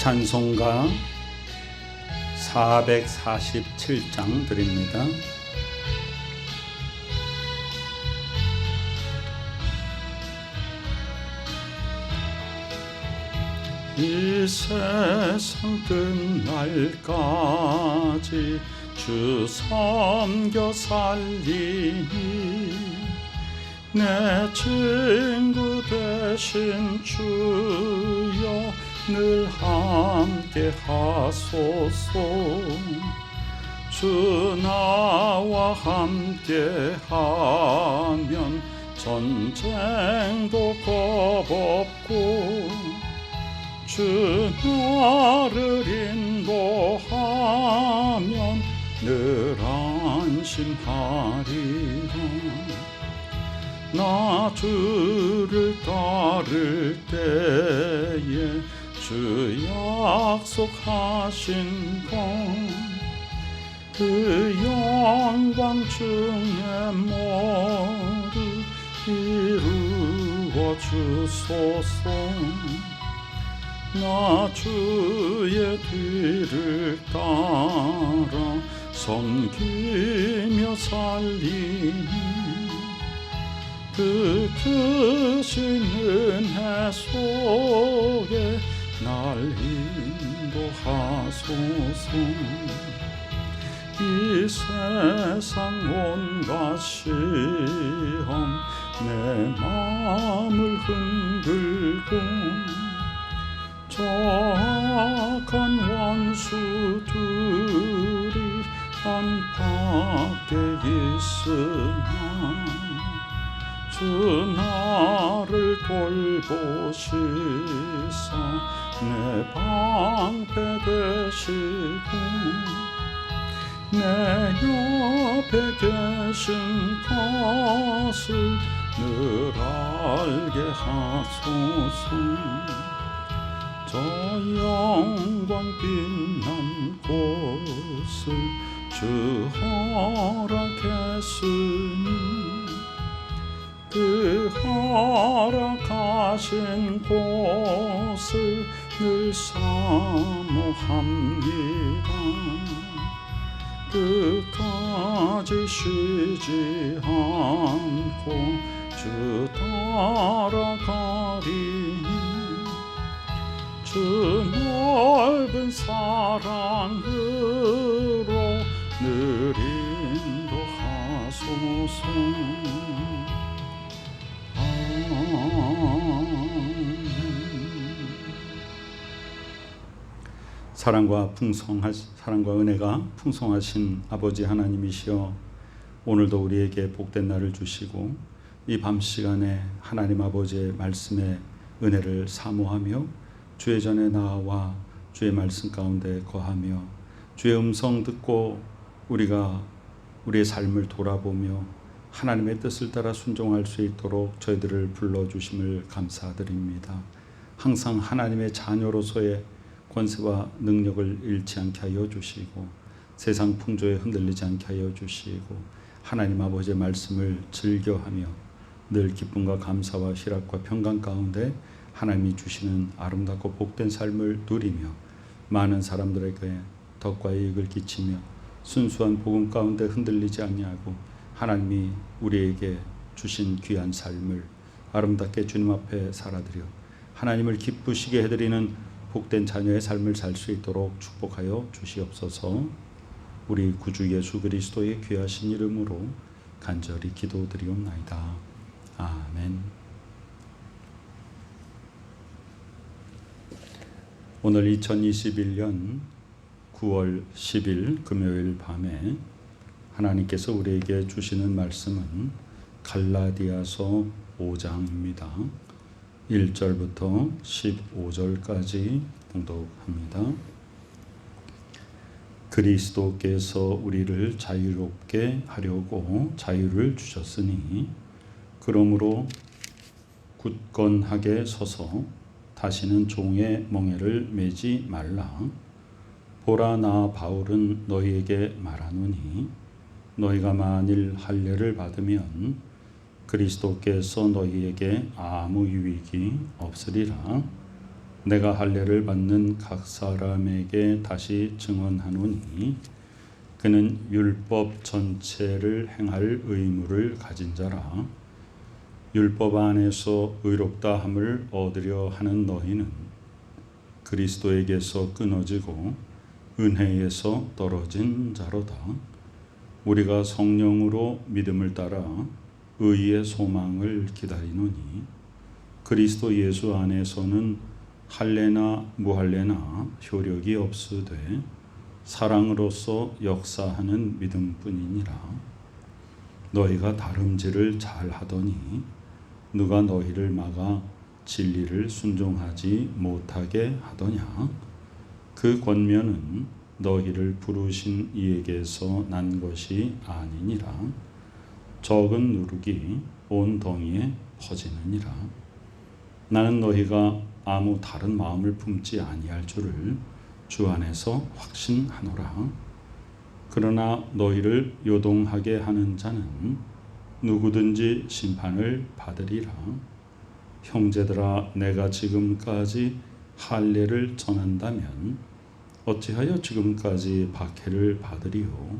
찬송가 447장 드립니다. 이 세상 끝날까지 주 섬겨 살리니 내 친구 되신 주여 늘 함께 하소서. 주 나와 함께 하면 전쟁도 겁없고 주 나를 인도하면 늘 안심하리라. 나 주를 따를 때에 주 약속하신 건그 영광 중에 모두 이루어 주소서. 나 주의 뒤를 따라 섬기며 살리니 그 크신 은혜 속에 날 인도하소서. 이 세상 온갖 시험 내 마음을 흔들고 저악한 원수들이 안팎에 있으나 주 나를 돌보시사 내 방패 되시고 내 옆에 계신 것을 늘 알게 하소서. 저 영광 빛난 곳을 주 허락했으니 그 허락하신 곳을 늘 사모합니다. 끝까지 쉬지 않고 주 따라가리니 주 넓은 사랑으로 늘 인도하소서 사랑과 풍성하 사랑과 은혜가 풍성하신 아버지 하나님이시여 오늘도 우리에게 복된 날을 주시고 이 밤 시간에 하나님 아버지의 말씀의 은혜를 사모하며 주의 전에 나와 주의 말씀 가운데 거하며 주의 음성 듣고 우리가 우리의 삶을 돌아보며 하나님의 뜻을 따라 순종할 수 있도록 저희들을 불러 주심을 감사드립니다. 항상 하나님의 자녀로서의 권세와 능력을 잃지 않게 하여 주시고 세상 풍조에 흔들리지 않게 하여 주시고 하나님 아버지의 말씀을 즐겨하며 늘 기쁨과 감사와 희락과 평강 가운데 하나님이 주시는 아름답고 복된 삶을 누리며 많은 사람들에게 덕과 이익을 끼치며 순수한 복음 가운데 흔들리지 아니하고 하나님이 우리에게 주신 귀한 삶을 아름답게 주님 앞에 살아드려 하나님을 기쁘시게 해드리는 복된 자녀의 삶을 살 수 있도록 축복하여 주시옵소서. 우리 구주 예수 그리스도의 귀하신 이름으로 간절히 기도드리옵나이다. 아멘. 오늘 2021년 9월 10일 금요일 밤에 하나님께서 우리에게 주시는 말씀은 갈라디아서 5장입니다. 1절부터 15절까지 봉독합니다. 그리스도께서 우리를 자유롭게 하려고 자유를 주셨으니 그러므로 굳건하게 서서 다시는 종의 멍에를 매지 말라. 보라 나 바울은 너희에게 말하노니 너희가 만일 할례를 받으면 그리스도께서 너희에게 아무 유익이 없으리라. 내가 할례를 받는 각 사람에게 다시 증언하노니 그는 율법 전체를 행할 의무를 가진 자라 율법 안에서 의롭다 함을 얻으려 하는 너희는 그리스도에게서 끊어지고 은혜에서 떨어진 자로다 우리가 성령으로 믿음을 따라 의의 소망을 기다리노니 그리스도 예수 안에서는 할례나 무할례나 효력이 없으되 사랑으로서 역사하는 믿음뿐이니라. 너희가 다름질을 잘 하더니 누가 너희를 막아 진리를 순종하지 못하게 하더냐? 그 권면은 너희를 부르신 이에게서 난 것이 아니니라 적은 누룩이 온 덩이에 퍼지느니라. 나는 너희가 아무 다른 마음을 품지 아니할 줄을 주 안에서 확신하노라. 그러나 너희를 요동하게 하는 자는 누구든지 심판을 받으리라. 형제들아 내가 지금까지 할례를 전한다면 어찌하여 지금까지 박해를 받으리요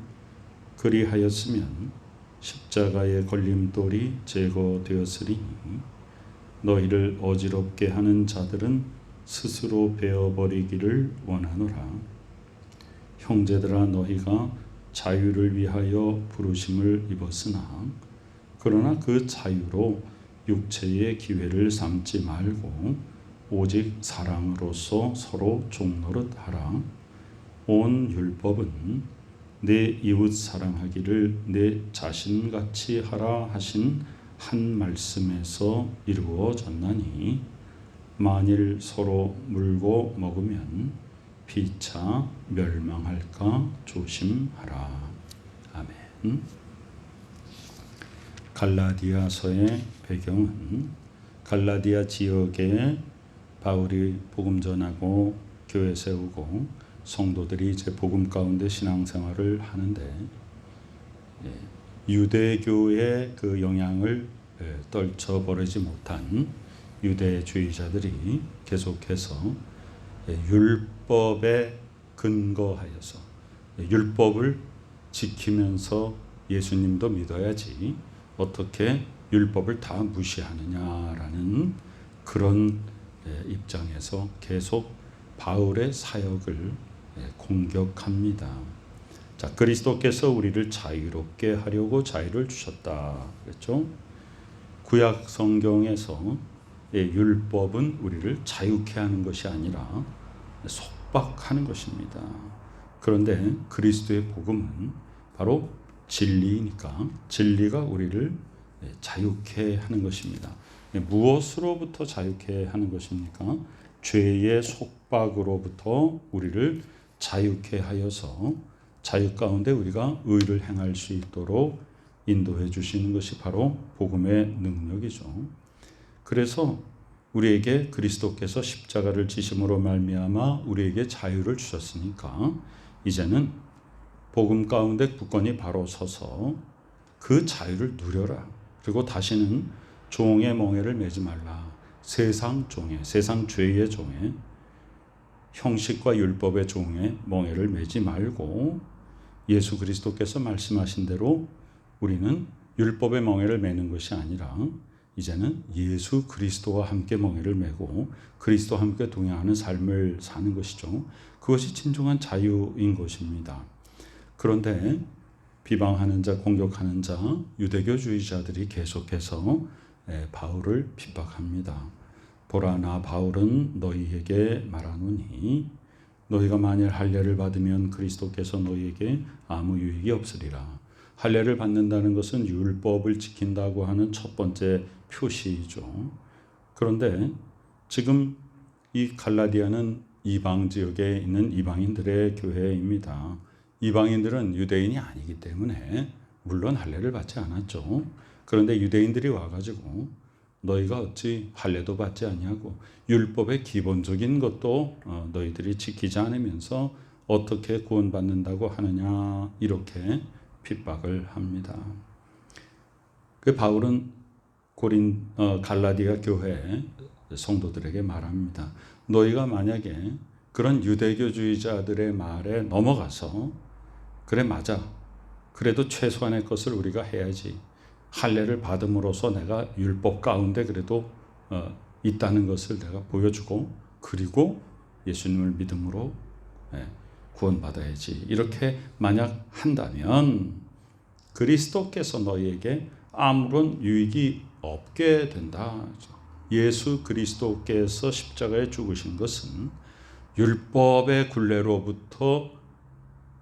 그리하였으면 십자가의 걸림돌이 제거되었으리니 너희를 어지럽게 하는 자들은 스스로 베어버리기를 원하노라 형제들아 너희가 자유를 위하여 부르심을 입었으나 그러나 그 자유로 육체의 기회를 삼지 말고 오직 사랑으로서 서로 종노릇 하라. 온 율법은 내 이웃 사랑하기를 내 자신같이 하라 하신 한 말씀에서 이루어졌나니 만일 서로 물고 먹으면 피차 멸망할까 조심하라. 아멘. 갈라디아서의 배경은 갈라디아 지역에 바울이 복음 전하고 교회 세우고 성도들이 이제 복음 가운데 신앙생활을 하는데 예, 유대교의 그 영향을 예, 떨쳐 버리지 못한 유대주의자들이 계속해서 예, 율법에 근거하여서 율법을 지키면서 예수님도 믿어야지 어떻게 율법을 다 무시하느냐라는 그런 입장에서 계속 바울의 사역을 공격합니다. 자, 그리스도께서 우리를 자유롭게 하려고 자유를 주셨다. 그렇죠? 구약 성경에서 율법은 우리를 자유케 하는 것이 아니라 속박하는 것입니다. 그런데 그리스도의 복음은 바로 진리니까 진리가 우리를 자유케 하는 것입니다. 무엇으로부터 자유케 하는 것입니까? 죄의 속박으로부터 우리를 자유케 하여서 자유 가운데 우리가 의를 행할 수 있도록 인도해 주시는 것이 바로 복음의 능력이죠. 그래서 우리에게 그리스도께서 십자가를 지심으로 말미암아 우리에게 자유를 주셨으니까 이제는 복음 가운데 굳건히 바로 서서 그 자유를 누려라. 그리고 다시는 종의 멍에를 매지 말라. 세상 종에, 세상 죄의 종에, 형식과 율법의 종에 멍에를 매지 말고 예수 그리스도께서 말씀하신 대로 우리는 율법의 멍에를 매는 것이 아니라 이제는 예수 그리스도와 함께 멍에를 메고 그리스도와 함께 동행하는 삶을 사는 것이죠. 그것이 진정한 자유인 것입니다. 그런데 비방하는 자, 공격하는 자, 유대교주의자들이 계속해서 바울을 핍박합니다. 보라 나 바울은 너희에게 말하노니 너희가 만일 할례를 받으면 그리스도께서 너희에게 아무 유익이 없으리라. 할례를 받는다는 것은 율법을 지킨다고 하는 첫 번째 표시죠. 그런데 지금 이 갈라디아는 이방 지역에 있는 이방인들의 교회입니다. 이방인들은 유대인이 아니기 때문에 물론 할례를 받지 않았죠. 그런데 유대인들이 와가지고 너희가 어찌 할례도 받지 아니하고 율법의 기본적인 것도 어, 너희들이 지키지 않으면서 어떻게 구원받는다고 하느냐 이렇게 핍박을 합니다. 그 바울은 고린 어, 갈라디아 교회 성도들에게 말합니다. 너희가 만약에 그런 유대교주의자들의 말에 넘어가서 그래 맞아. 그래도 최소한의 것을 우리가 해야지. 할례를 받음으로써 내가 율법 가운데 그래도 어, 있다는 것을 내가 보여주고 그리고 예수님을 믿음으로 예, 구원받아야지. 이렇게 만약 한다면 그리스도께서 너희에게 아무런 유익이 없게 된다. 예수 그리스도께서 십자가에 죽으신 것은 율법의 굴레로부터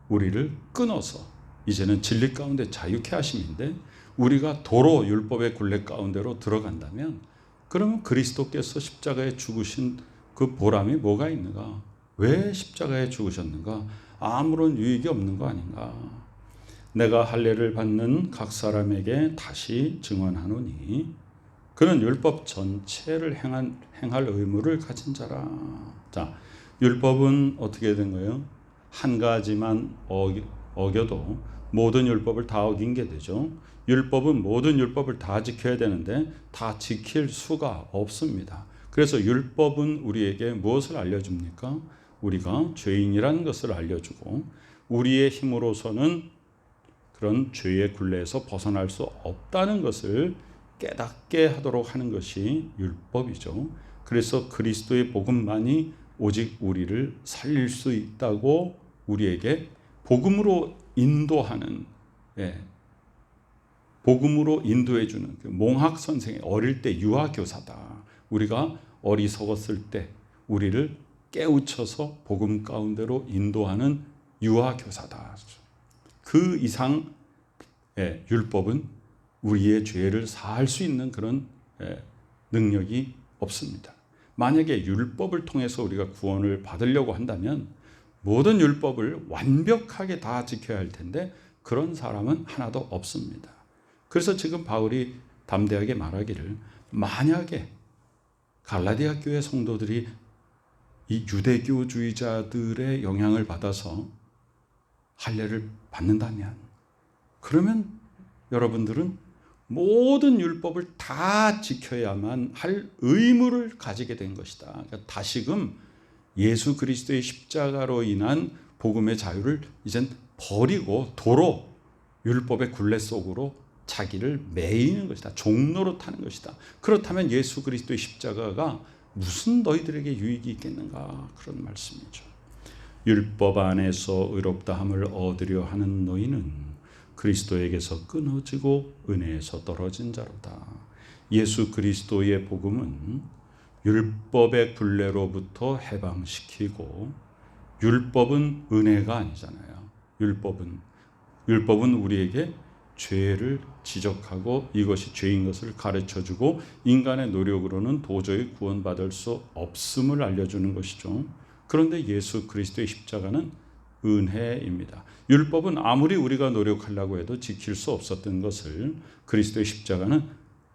우리를 끊어서 이제는 진리 가운데 자유케 하심인데 우리가 도로 율법의 굴레 가운데로 들어간다면 그러면 그리스도께서 십자가에 죽으신 그 보람이 뭐가 있는가? 왜 십자가에 죽으셨는가? 아무런 유익이 없는 거 아닌가? 내가 할례를 받는 각 사람에게 다시 증언하노니 그는 율법 전체를 행한, 행할 의무를 가진 자라. 자, 율법은 어떻게 된 거예요? 한 가지만 어기, 어겨도 모든 율법을 다 어긴 게 되죠. 율법은 모든 율법을 다 지켜야 되는데 다 지킬 수가 없습니다. 그래서 율법은 우리에게 무엇을 알려줍니까? 우리가 죄인이라는 것을 알려주고 우리의 힘으로서는 그런 죄의 굴레에서 벗어날 수 없다는 것을 깨닫게 하도록 하는 것이 율법이죠. 그래서 그리스도의 복음만이 오직 우리를 살릴 수 있다고 우리에게 복음으로 인도하는 예, 복음으로 인도해 주는 그 몽학 선생의 어릴 때 유아 교사다. 우리가 어리석었을 때 우리를 깨우쳐서 복음 가운데로 인도하는 유아 교사다. 그 이상 의 율법은 우리의 죄를 사할 수 있는 그런 예, 능력이 없습니다. 만약에 율법을 통해서 우리가 구원을 받으려고 한다면 모든 율법을 완벽하게 다 지켜야 할 텐데 그런 사람은 하나도 없습니다. 그래서 지금 바울이 담대하게 말하기를 만약에 갈라디아 교회 성도들이 이 유대교주의자들의 영향을 받아서 할례를 받는다면 그러면 여러분들은 모든 율법을 다 지켜야만 할 의무를 가지게 된 것이다. 그러니까 다시금 예수 그리스도의 십자가로 인한 복음의 자유를 이젠 버리고 도로 율법의 굴레 속으로 자기를 매이는 것이다. 종로로 타는 것이다. 그렇다면 예수 그리스도의 십자가가 무슨 너희들에게 유익이 있겠는가 그런 말씀이죠. 율법 안에서 의롭다함을 얻으려 하는 너희는 그리스도에게서 끊어지고 은혜에서 떨어진 자로다. 예수 그리스도의 복음은 율법의 굴레로부터 해방시키고 율법은 은혜가 아니잖아요. 율법은 율법은 우리에게 죄를 지적하고 이것이 죄인 것을 가르쳐 주고 인간의 노력으로는 도저히 구원받을 수 없음을 알려주는 것이죠. 그런데 예수 그리스도의 십자가는 은혜입니다. 율법은 아무리 우리가 노력하려고 해도 지킬 수 없었던 것을 그리스도의 십자가는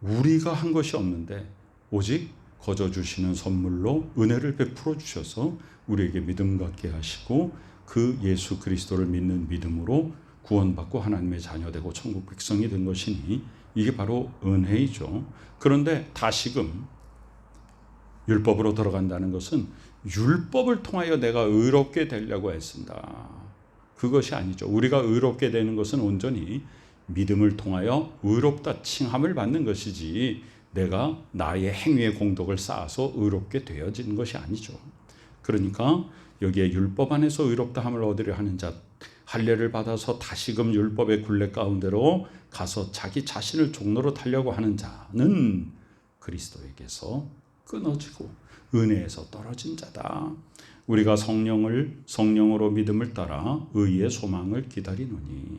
우리가 한 것이 없는데 오직 거저 주시는 선물로 은혜를 베풀어 주셔서 우리에게 믿음 갖게 하시고 그 예수 그리스도를 믿는 믿음으로 구원받고 하나님의 자녀되고 천국 백성이 된 것이니 이게 바로 은혜이죠. 그런데 다시금 율법으로 들어간다는 것은 율법을 통하여 내가 의롭게 되려고 했습니다. 그것이 아니죠. 우리가 의롭게 되는 것은 온전히 믿음을 통하여 의롭다 칭함을 받는 것이지 내가 나의 행위의 공덕을 쌓아서 의롭게 되어지는 것이 아니죠. 그러니까 여기에 율법 안에서 의롭다 함을 얻으려 하는 자 할례를 받아서 다시금 율법의 굴레 가운데로 가서 자기 자신을 종로로 타려고 하는 자는 그리스도에게서 끊어지고 은혜에서 떨어진 자다. 우리가 성령을 성령으로 믿음을 따라 의의 소망을 기다리노니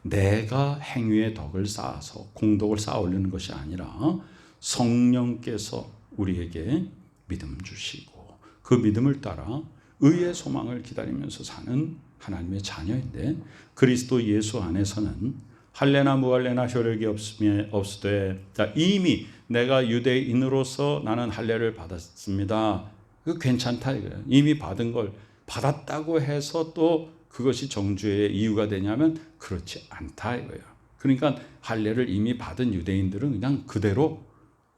내가 행위의 덕을 쌓아서 공덕을 쌓아 올리는 것이 아니라 성령께서 우리에게 믿음 주시고 그 믿음을 따라 의의 소망을 기다리면서 사는 하나님의 자녀인데 그리스도 예수 안에서는 할례나 무할례나 효력이 없음에 없으되 이미 내가 유대인으로서 나는 할례를 받았습니다. 그 괜찮다 이거예요. 이미 받은 걸 받았다고 해서 또 그것이 정죄의 이유가 되냐면 그렇지 않다 이거예요. 그러니까 할례를 이미 받은 유대인들은 그냥 그대로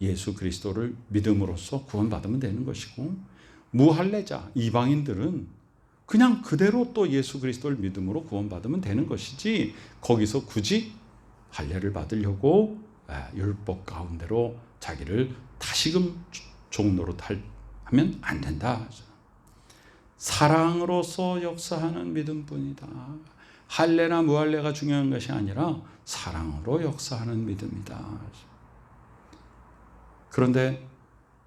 예수 그리스도를 믿음으로써 구원받으면 되는 것이고 무할례자 이방인들은 그냥 그대로 또 예수 그리스도를 믿음으로 구원받으면 되는 것이지 거기서 굳이 할례를 받으려고 아, 율법 가운데로 자기를 다시금 종로로 탈 하면 안 된다. 사랑으로서 역사하는 믿음뿐이다. 할례나 무할례가 중요한 것이 아니라 사랑으로 역사하는 믿음이다. 그런데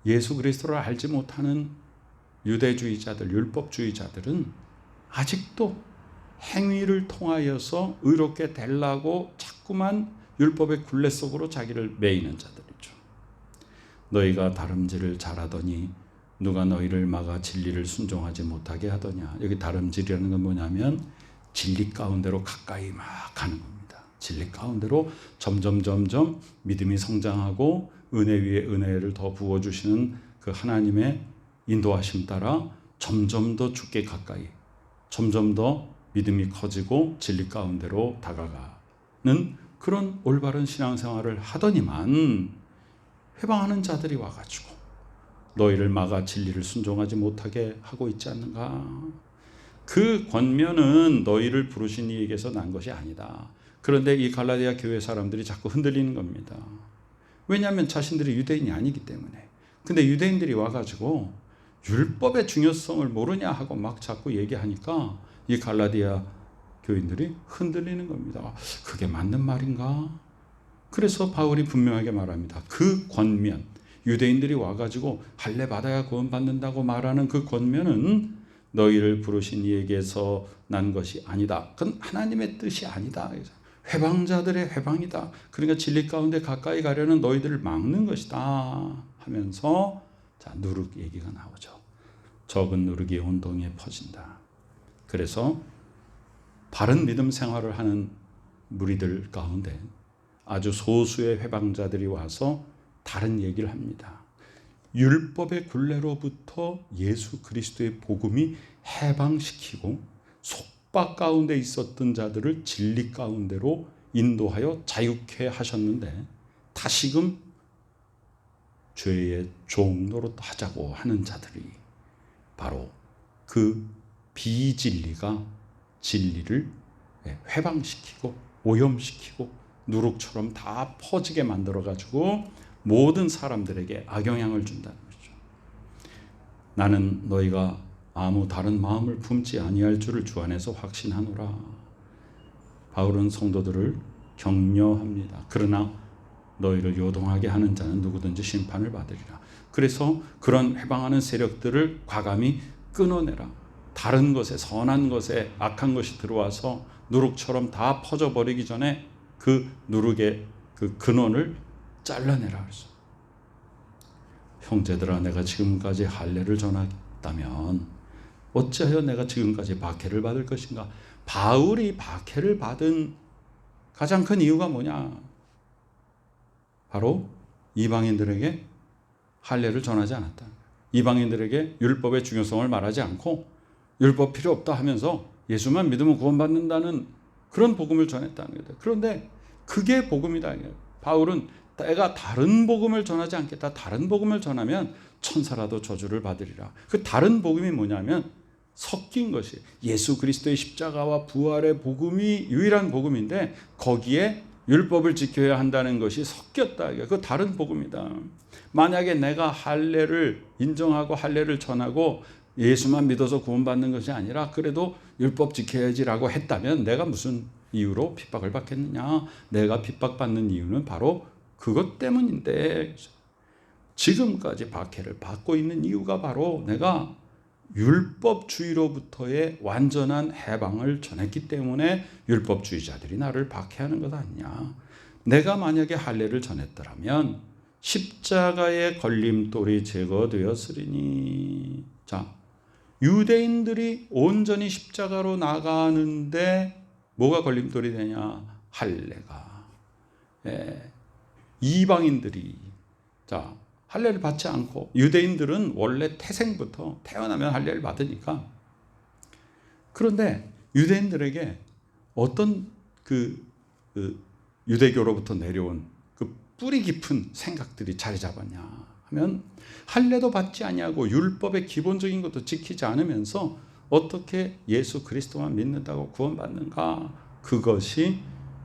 예수 그리스도를 알지 못하는 유대주의자들, 율법주의자들은 아직도 행위를 통하여서 의롭게 되려고 자꾸만 율법의 굴레 속으로 자기를 매이는 자들이죠. 너희가 다름질을 잘하더니 누가 너희를 막아 진리를 순종하지 못하게 하더냐. 여기 다름질이라는 건 뭐냐면 진리 가운데로 가까이 막 가는 겁니다. 진리 가운데로 점점 점점 믿음이 성장하고 은혜 위에 은혜를 더 부어 주시는 그 하나님의 인도하심 따라 점점 더 주께 가까이 점점 더 믿음이 커지고 진리 가운데로 다가가는 그런 올바른 신앙생활을 하더니만 회방하는 자들이 와가지고 너희를 막아 진리를 순종하지 못하게 하고 있지 않는가? 그 권면은 너희를 부르신 이에게서 난 것이 아니다. 그런데 이 갈라디아 교회 사람들이 자꾸 흔들리는 겁니다. 왜냐하면 자신들이 유대인이 아니기 때문에. 근데 유대인들이 와가지고 율법의 중요성을 모르냐 하고 막 자꾸 얘기하니까 이 갈라디아 교인들이 흔들리는 겁니다. 그게 맞는 말인가? 그래서 바울이 분명하게 말합니다. 그 권면, 유대인들이 와가지고 할례 받아야 구원받는다고 말하는 그 권면은 너희를 부르신 이에게서 난 것이 아니다. 그건 하나님의 뜻이 아니다. 회방자들의 회방이다. 그러니까 진리 가운데 가까이 가려는 너희들을 막는 것이다. 하면서 자 누룩 얘기가 나오죠. 적은 누룩이 온 동에 퍼진다. 그래서 바른 믿음 생활을 하는 무리들 가운데 아주 소수의 회방자들이 와서 다른 얘기를 합니다. 율법의 굴레로부터 예수 그리스도의 복음이 해방시키고 속박 가운데 있었던 자들을 진리 가운데로 인도하여 자유케 하셨는데 다시금 죄의 종로로 하자고 하는 자들이 바로 그 비진리가 진리를 회방시키고 오염시키고 누룩처럼 다 퍼지게 만들어 가지고 모든 사람들에게 악영향을 준다는 거죠. 나는 너희가 아무 다른 마음을 품지 아니할 줄을 주 안에서 확신하노라. 바울은 성도들을 격려합니다. 그러나 너희를 요동하게 하는 자는 누구든지 심판을 받으리라. 그래서 그런 해방하는 세력들을 과감히 끊어내라. 다른 것에 선한 것에 악한 것이 들어와서 누룩처럼 다 퍼져 버리기 전에 그 누룩의 그 근원을 잘라내라 그랬어. 형제들아 내가 지금까지 할례를 전했다면 어찌하여 내가 지금까지 박해를 받을 것인가? 바울이 박해를 받은 가장 큰 이유가 뭐냐? 바로 이방인들에게 할례를 전하지 않았다. 이방인들에게 율법의 중요성을 말하지 않고 율법 필요 없다 하면서 예수만 믿으면 구원받는다는 그런 복음을 전했다는 거다. 그런데 그게 복음이다. 바울은 내가 다른 복음을 전하지 않겠다. 다른 복음을 전하면 천사라도 저주를 받으리라. 그 다른 복음이 뭐냐면 섞인 것이 예수 그리스도의 십자가와 부활의 복음이 유일한 복음인데 거기에 율법을 지켜야 한다는 것이 섞였다. 그 다른 복음이다. 만약에 내가 할례를 인정하고 할례를 전하고 예수만 믿어서 구원받는 것이 아니라 그래도 율법 지켜야지라고 했다면 내가 무슨 이유로 핍박을 받겠느냐? 내가 핍박받는 이유는 바로 그것 때문인데 지금까지 박해를 받고 있는 이유가 바로 내가 율법주의로부터의 완전한 해방을 전했기 때문에 율법주의자들이 나를 박해하는 것 아니냐. 내가 만약에 할례를 전했더라면 십자가의 걸림돌이 제거되었으리니. 자, 유대인들이 온전히 십자가로 나가는데 뭐가 걸림돌이 되냐? 할례가. 예. 이방인들이 자 할례를 받지 않고 유대인들은 원래 태생부터 태어나면 할례를 받으니까 그런데 유대인들에게 어떤 그, 그 유대교로부터 내려온 그 뿌리 깊은 생각들이 자리 잡았냐 하면 할례도 받지 아니하고 율법의 기본적인 것도 지키지 않으면서 어떻게 예수 그리스도만 믿는다고 구원받는가? 그것이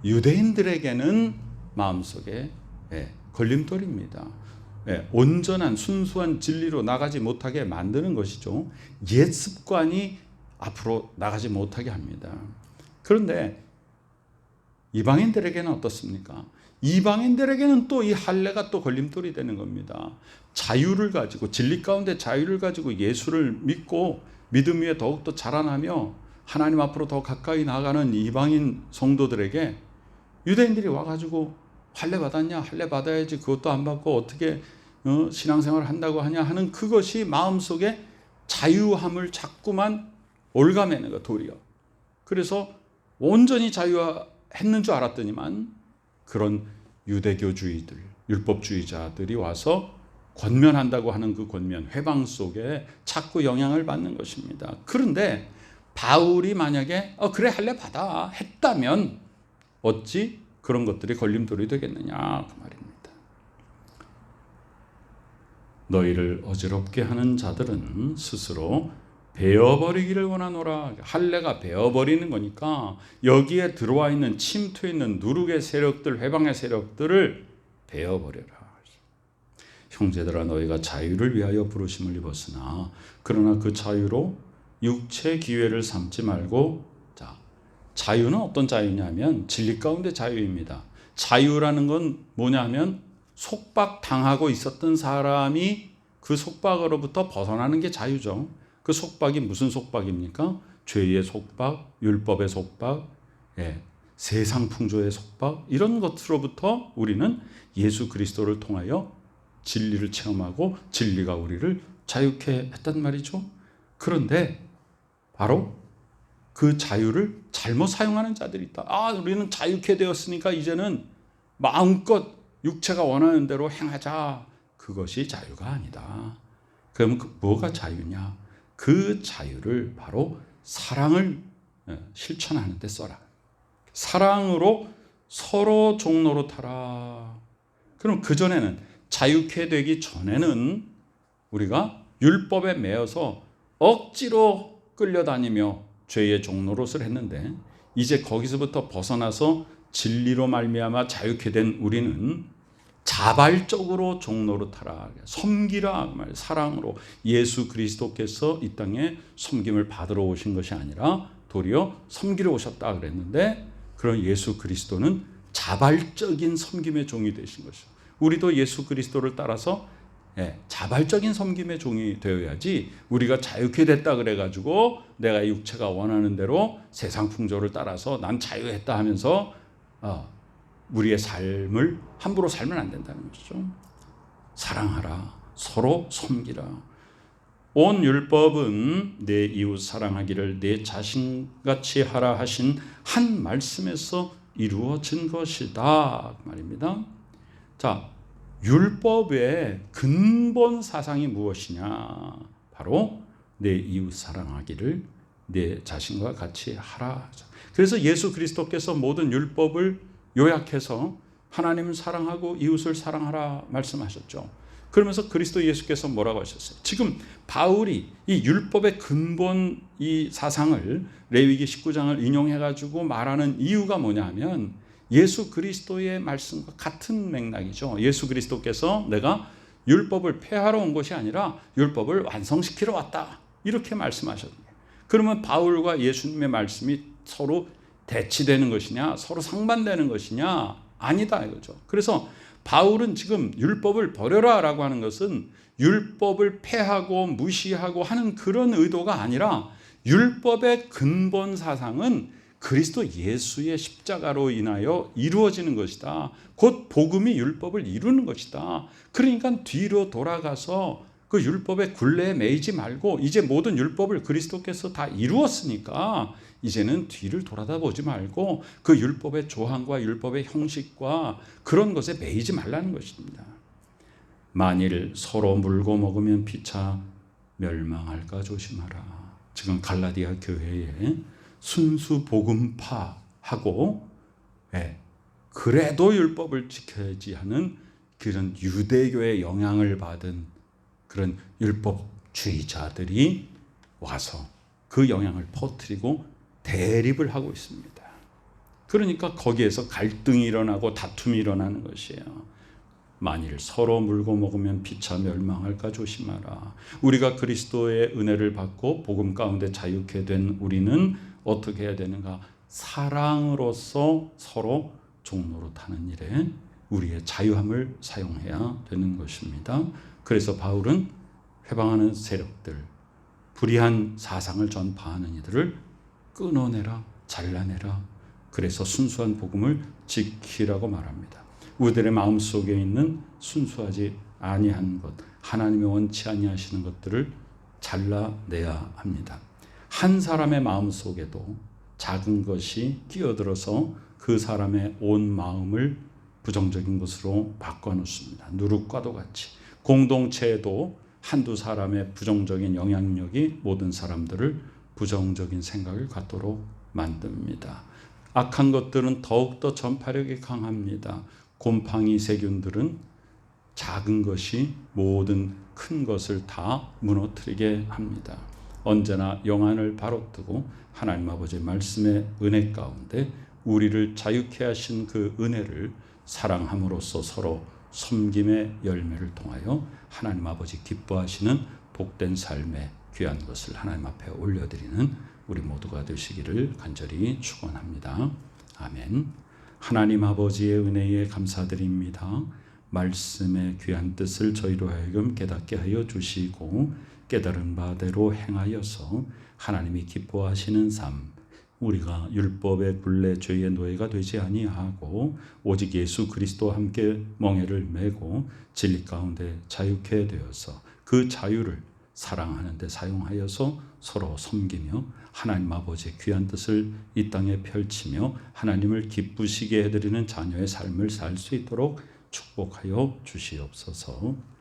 유대인들에게는 마음속에 예, 걸림돌입니다. 예, 온전한 순수한 진리로 나가지 못하게 만드는 것이죠. 옛 습관이 앞으로 나가지 못하게 합니다. 그런데 이방인들에게는 어떻습니까? 이방인들에게는 또 이 할례가 또 걸림돌이 되는 겁니다. 자유를 가지고 진리 가운데 자유를 가지고 예수를 믿고 믿음 위에 더욱더 자라나며 하나님 앞으로 더 가까이 나가는 이방인 성도들에게 유대인들이 와가지고 할례 받았냐? 할례 받아야지 그것도 안 받고 어떻게 어, 신앙생활을 한다고 하냐? 하는 그것이 마음속에 자유함을 자꾸만 올가매는 거 도리어. 그래서 온전히 자유했는 줄 알았더니만 그런 유대교주의들 율법주의자들이 와서 권면한다고 하는 그 권면 회방 속에 자꾸 영향을 받는 것입니다. 그런데 바울이 만약에 어 그래 할래 받아 했다면 어찌 그런 것들이 걸림돌이 되겠느냐 그 말입니다. 너희를 어지럽게 하는 자들은 스스로 베어버리기를 원하노라. 할례가 베어버리는 거니까 여기에 들어와 있는 침투해 있는 누룩의 세력들, 회방의 세력들을 베어버려라. 형제들아 너희가 자유를 위하여 부르심을 입었으나 그러나 그 자유로 육체 기회를 삼지 말고 자 자유는 어떤 자유냐면 진리 가운데 자유입니다. 자유라는 건 뭐냐면 속박 당하고 있었던 사람이 그 속박으로부터 벗어나는 게 자유죠. 그 속박이 무슨 속박입니까? 죄의 속박, 율법의 속박, 예, 세상 풍조의 속박 이런 것으로부터 우리는 예수 그리스도를 통하여 진리를 체험하고 진리가 우리를 자유케 했단 말이죠. 그런데 바로 그 자유를 잘못 사용하는 자들이 있다. 아, 우리는 자유케 되었으니까 이제는 마음껏 육체가 원하는 대로 행하자. 그것이 자유가 아니다. 그러면 그 뭐가 자유냐? 그 자유를 바로 사랑을 예, 실천하는 데 써라. 사랑으로 서로 종로로 타라. 그럼 그전에는 자유케 되기 전에는 우리가 율법에 매여서 억지로 끌려다니며 죄의 종노릇을 했는데 이제 거기서부터 벗어나서 진리로 말미암아 자유케 된 우리는 자발적으로 종노릇하라 섬기라 그말 사랑으로 예수 그리스도께서 이 땅에 섬김을 받으러 오신 것이 아니라 도리어 섬기러 오셨다 그랬는데 그런 예수 그리스도는 자발적인 섬김의 종이 되신 것이죠. 우리도 예수 그리스도를 따라서 예, 자발적인 섬김의 종이 되어야지 우리가 자유케 됐다 그래가지고 내가 육체가 원하는 대로 세상 풍조를 따라서 난 자유했다 하면서 어, 우리의 삶을 함부로 살면 안 된다는 것이죠. 사랑하라. 서로 섬기라. 온 율법은 내 이웃 사랑하기를 내 자신같이 하라 하신 한 말씀에서 이루어진 것이다 그 말입니다. 자, 율법의 근본 사상이 무엇이냐? 바로 내 이웃 사랑하기를 내 자신과 같이 하라. 그래서 예수 그리스도께서 모든 율법을 요약해서 하나님을 사랑하고 이웃을 사랑하라 말씀하셨죠. 그러면서 그리스도 예수께서 뭐라고 하셨어요? 지금 바울이 이 율법의 근본 이 사상을 레위기 19장을 인용해 가지고 말하는 이유가 뭐냐면 예수 그리스도의 말씀과 같은 맥락이죠. 예수 그리스도께서 내가 율법을 폐하러 온 것이 아니라 율법을 완성시키러 왔다. 이렇게 말씀하셨네요. 그러면 바울과 예수님의 말씀이 서로 대치되는 것이냐, 서로 상반되는 것이냐, 아니다 이거죠. 그래서 바울은 지금 율법을 버려라라고 하는 것은 율법을 폐하고 무시하고 하는 그런 의도가 아니라 율법의 근본 사상은 그리스도 예수의 십자가로 인하여 이루어지는 것이다. 곧 복음이 율법을 이루는 것이다. 그러니까 뒤로 돌아가서 그 율법의 굴레에 매이지 말고 이제 모든 율법을 그리스도께서 다 이루었으니까 이제는 뒤를 돌아다 보지 말고 그 율법의 조항과 율법의 형식과 그런 것에 매이지 말라는 것입니다. 만일 서로 물고 먹으면 피차 멸망할까 조심하라. 지금 갈라디아 교회에 순수 복음파하고 예, 그래도 율법을 지켜야지 하는 그런 유대교의 영향을 받은 그런 율법주의자들이 와서 그 영향을 퍼뜨리고 대립을 하고 있습니다. 그러니까 거기에서 갈등이 일어나고 다툼이 일어나는 것이에요. 만일 서로 물고 먹으면 피차 멸망할까 조심하라. 우리가 그리스도의 은혜를 받고 복음 가운데 자유케 된 우리는 어떻게 해야 되는가? 사랑으로서 서로 종로로 타는 일에 우리의 자유함을 사용해야 되는 것입니다. 그래서 바울은 회방하는 세력들, 불의한 사상을 전파하는 이들을 끊어내라, 잘라내라. 그래서 순수한 복음을 지키라고 말합니다. 우리들의 마음 속에 있는 순수하지 아니한 것, 하나님의 원치 아니하시는 것들을 잘라내야 합니다. 한 사람의 마음 속에도 작은 것이 끼어들어서 그 사람의 온 마음을 부정적인 것으로 바꿔놓습니다. 누룩과도 같이 공동체에도 한두 사람의 부정적인 영향력이 모든 사람들을 부정적인 생각을 갖도록 만듭니다. 악한 것들은 더욱더 전파력이 강합니다. 곰팡이 세균들은 작은 것이 모든 큰 것을 다 무너뜨리게 합니다. 언제나 영안을 바로 뜨고 하나님 아버지의 말씀의 은혜 가운데 우리를 자유케 하신 그 은혜를 사랑함으로써 서로 섬김의 열매를 통하여 하나님 아버지 기뻐하시는 복된 삶의 귀한 것을 하나님 앞에 올려드리는 우리 모두가 되시기를 간절히 축원합니다. 아멘. 하나님 아버지의 은혜에 감사드립니다. 말씀의 귀한 뜻을 저희로 하여금 깨닫게 하여 주시고 깨달은 바대로 행하여서 하나님이 기뻐하시는 삶 우리가 율법의 굴레 죄의 노예가 되지 아니하고 오직 예수 그리스도와 함께 멍에를 메고 진리 가운데 자유케 되어서 그 자유를 사랑하는 데 사용하여서 서로 섬기며 하나님 아버지의 귀한 뜻을 이 땅에 펼치며 하나님을 기쁘시게 해드리는 자녀의 삶을 살 수 있도록 축복하여 주시옵소서.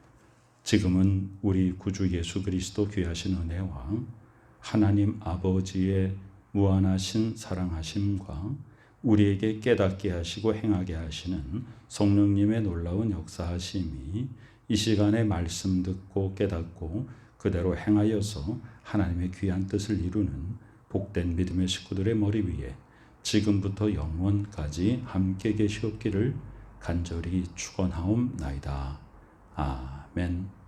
지금은 우리 구주 예수 그리스도 귀하신 은혜와 하나님 아버지의 무한하신 사랑하심과 우리에게 깨닫게 하시고 행하게 하시는 성령님의 놀라운 역사하심이 이 시간에 말씀 듣고 깨닫고 그대로 행하여서 하나님의 귀한 뜻을 이루는 복된 믿음의 식구들의 머리 위에 지금부터 영원까지 함께 계시옵기를 간절히 축원하옵나이다. 아 멘.